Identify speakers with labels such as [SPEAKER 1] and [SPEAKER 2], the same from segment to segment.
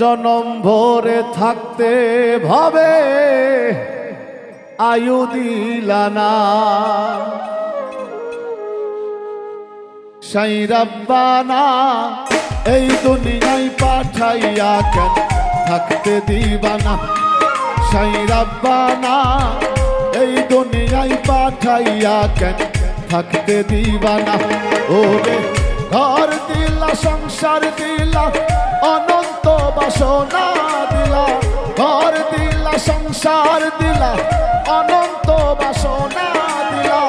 [SPEAKER 1] জনম ভরে থাকতে ভবে, আয়ু দিলানা সাই রব্বানা, এই দুনিয়ায় পাঠাইয়া কেন থাকতে দিবানা? সাই রব্বানা, এই দুনিয়ায় পাঠাইয়া কেন থাকতে দিবানা? ওরে ঘর দিলা, সংসার দিলা, অনন্ত বাসনা দিলা, ঘর দিলা, সংসার দিলা, অনন্ত বাসনা দিলা।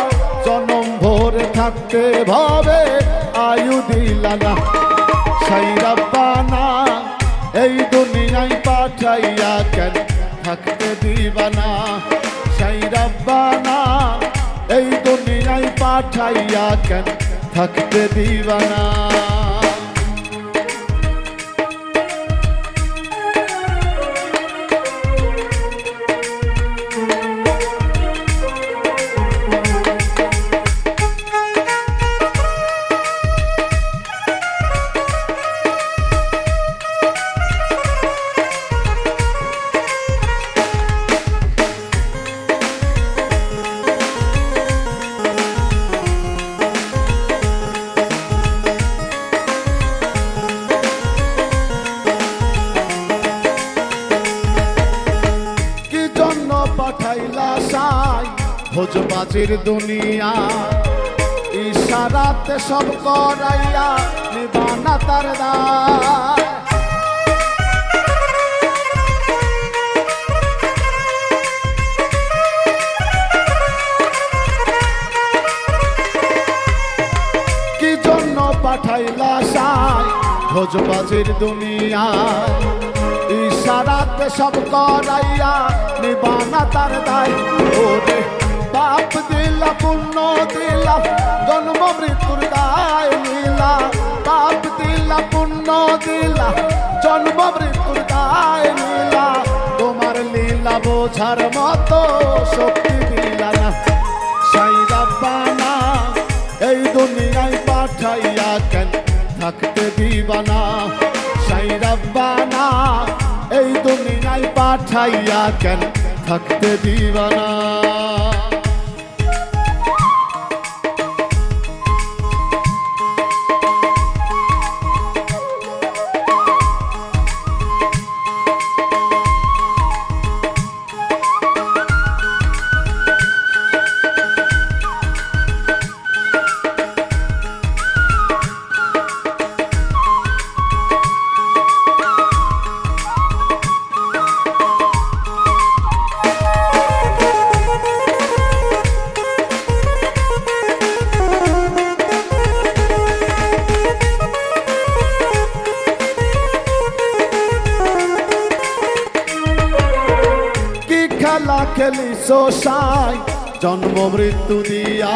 [SPEAKER 1] জনম ভরে থাকতে ভাবে আয়ু দিলা না। সাই রব্বানা এই দুনিয়ায় পাঠাইয়া কেন থাকতে দিবানা সাই রব্বানা এই দুনিয়ায় পাঠাইয়া কেন থাকতে দিবানা পাঠাইলা সাই। ভোজবাজির দুনিয়া, ইশারাতে সব করাইয়া নিবানা তার কি জন্য পাঠাইলা সাই? ভোজবাজির দুনিয়া ইশারাতে সব করাইয়া নিবানা তার দায়। ওরে বাপ দিলা, পুণ্য দিলা, জন্ম মৃত্যুর দায় নীলা। বাপ দিলা, পুণ্য দিলা, জন্ম মৃত্যুর দায় নীলা। তোমার লীলা বোঝার মতো শক্তি দিলা না। এই দুনিয়ায় পাঠাইয়া কেন থাকতে দিবানা সাই রাব্বানা পাঠাইয়া কেন থাকতে দিবানা? খেলা খেলিস সাই, জন্ম মৃত্যু দিয়া।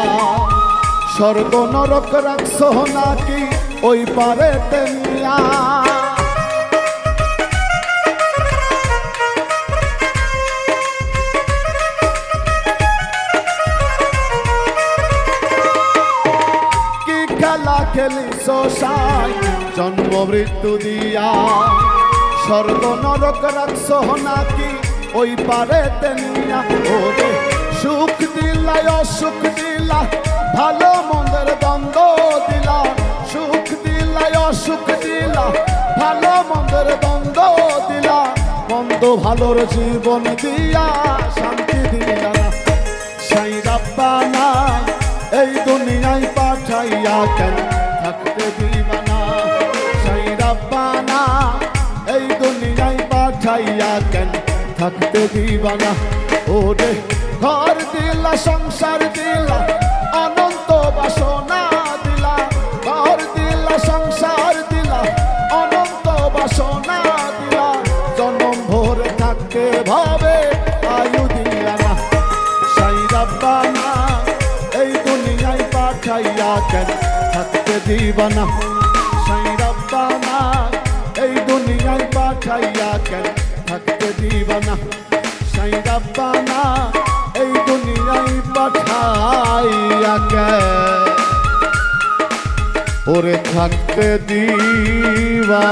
[SPEAKER 1] স্বর্গ নরক রাখছ নাকি ওই পারে তেনিয়া কি খেলা খেলিস সাই, জন্ম মৃত্যু দিয়া। স্বর্গ নরক রাখছ নাকি ওই পারে তেনিয়া ওরে সুখ দিলা, অসুখ দিলা, ভালো মন্দের দ্বন্দ্ব দিলা। সুখ দিলা, অসুখ দিলা, ভালো মন্দের দ্বন্দ্ব দিলা। মন্দ ভালোর জীবন দিয়া শান্তি দিলা না সাই রাব্বানা এই দুনিয়ায় পাঠাইয়া কেন থাকতে দিবানা সাই রাব্বানা এই দুনিয়ায় পাঠাইয়া কেন থাকতে দিবানা ওরে, ঘর দিলা, সংসার দিলা, অনন্ত বাসনা দিলা। ঘর দিলা, সংসার দিলা, অনন্ত বাসনা দিলা। জনম ভোর থাকতে ভাবে, আয়ু দিলানা সাই রাব্বানা এই দুনিয়ায় পাঠাইয়া কেন থাকতে দিবানা দিবানা সাই রব্বানা এই দুনিয়ায় পাঠাইয়া কেন ওরে থাকতে দিবানা।